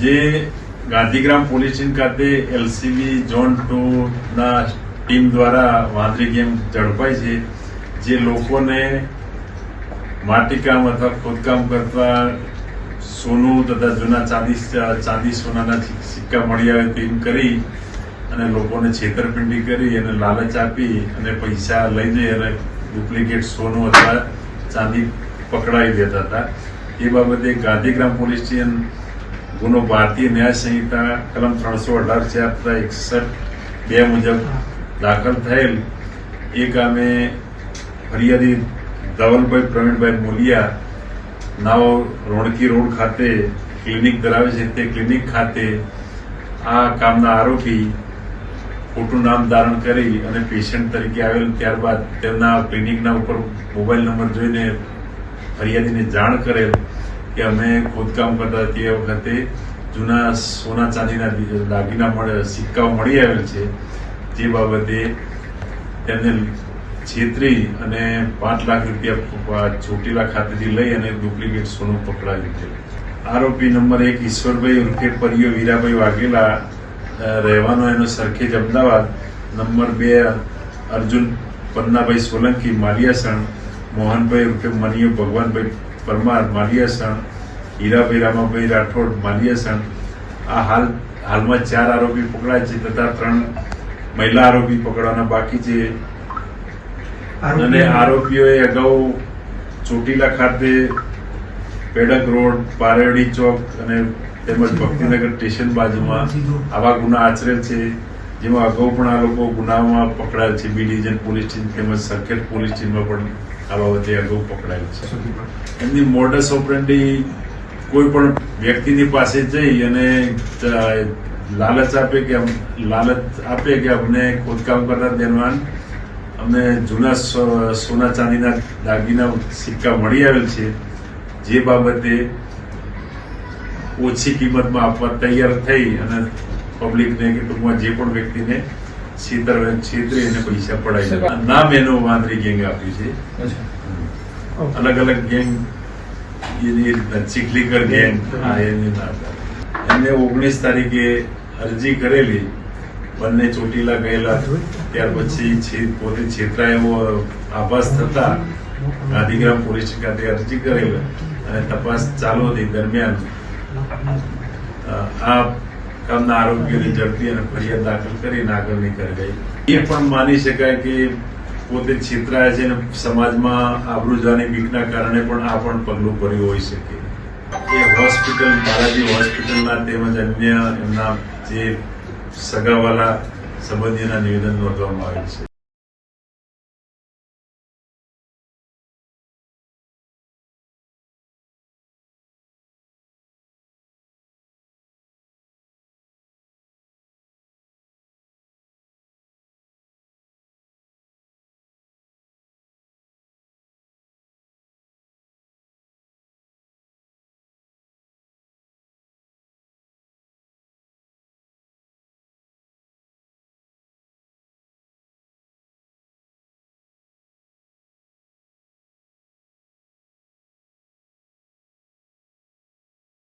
જે Gandhigram police station ખાતે LCB zone two ના ટીમ દ્વારા વાંદરી ગેમ ઝડપાઈ છે, જે લોકોને માટીકામ અથવા ખોદકામ કરતા સોનું તથા જૂના ચાંદી ચાંદી સોનાના સિક્કા મળી આવે તેમ કરી અને લોકોને છેતરપિંડી કરી અને લાલચ આપી અને પૈસા લઈ જઈ અને ડુપ્લિકેટ સોનું અથવા ચાંદી પકડાવી દેતા હતા. એ બાબતે ગાંધીગ્રામ પોલીસ સ્ટેશન ગુનો ભારતીય ન્યાય સંહિતા, કલમ ત્રણસો અઢાર ચાર એકસઠ, બે મુજબ દાખલ થયેલ એ કામે ફરિયાદી ધવલભાઈ પ્રવીણભાઈ મોલિયા નાવ રોણકી રોડ ખાતે ક્લિનિક ધરાવે છે. તે ક્લિનિક ખાતે આ કામના આરોપી ખોટું નામ ધારણ કરી અને પેશન્ટ તરીકે આવેલ. ત્યારબાદ તેમના ક્લિનિકના ઉપર મોબાઈલ નંબર જોઈને ફરિયાદીને જાણ કરેલ. કે અમે ખોદકામ કરતા તે વખતે જૂના સોના ચાંદીના દાગીના મળે, સિક્કાઓ મળી આવેલ છે. જે બાબતે તેમને છેતરી અને પાંચ લાખ રૂપિયા ચોટીલા ખાતેથી લઈ અને ડુપ્લિકેટ સોનું પકડાવ્યું છે. આરોપી નંબર એક ઈશ્વરભાઈ ઉર્ફે પરિયો વીરાભાઈ વાઘેલા રહેવાનો એનો સરખેજ અમદાવાદ. નંબર બે, અર્જુન પન્નાભાઈ સોલંકી, માલિયાસણ. મોહનભાઈ ઉર્ફે મનિયો ભગવાનભાઈ પરમાર માલિયાસણ હીરાભાઈ ભાઈ રાઠોડ માલિયાસણ આ હાલ હાલમાં ચાર આરોપી પકડાય છે તથા ત્રણ મહિલા આરોપી પકડવાના બાકી છે. અને આરોપીઓએ અગાઉ ચોટીલા ખાતે પેડક રોડ પારેડી ચોક અને તેમજ ભક્તિનગર સ્ટેશન બાજુમાં આવા ગુના આચરેલ છે. જેમાં અગાઉ પણ આ લોકો ગુનામાં પકડાયેલ છે. બી ડિવિઝન પોલીસ સ્ટેશન તેમજ સર્કિટ પોલીસ સ્ટેશનમાં પણ આ બાબતે અગાઉ પકડાયેલ છે. એમની મોડસ ઓપરેન્ડી કોઈ પણ વ્યક્તિની પાસે જઈ અને લાલચ આપે કે લાલચ આપે કે અમને ખોદકામ કરતા દરમિયાન અમને જૂના સોના ચાંદીના દાગીના સિક્કા મળી આવેલ છે. જે બાબતે ઓછી કિંમતમાં આપવા તૈયાર થઈ અને પબ્લિકને કે ટૂંકમાં જે પણ વ્યક્તિને છેતર છેતરી અને પૈસા પડાવી નામ એનું વાંદરી ગેંગ આપ્યું છે. અલગ અલગ ગેંગ. એની રીતના ચીખલીકર ગેંગ. હા એની નામ. એમને ઓગણીસ તારીખે અરજી કરેલી. બંને ચોટીલા ગયેલા. ત્યાર પછી છે- પોતે છેતરા એવો આભાસ થતા ગાંધીગ્રામ પોલીસ ખાતે અરજી કરેલ. અને તપાસ ચાલુ હતી દરમિયાન. આ કામના આરોપીઓને ઝડપી અને ફરિયાદ દાખલ કરી આગળની કાર્યવાહી એ પણ માની શકાય કે પોતે છેતરાય છે અને સમાજમાં આબરૂ જવાની બીકના કારણે પણ આ પણ પગલું ભર્યું હોઈ શકે. એ હોસ્પિટલ, બાલાજી હોસ્પિટલના તેમજ અન્ય એમના જે સગાવાલા સંબંધીના નિવેદન નોંધવામાં આવેલ છે.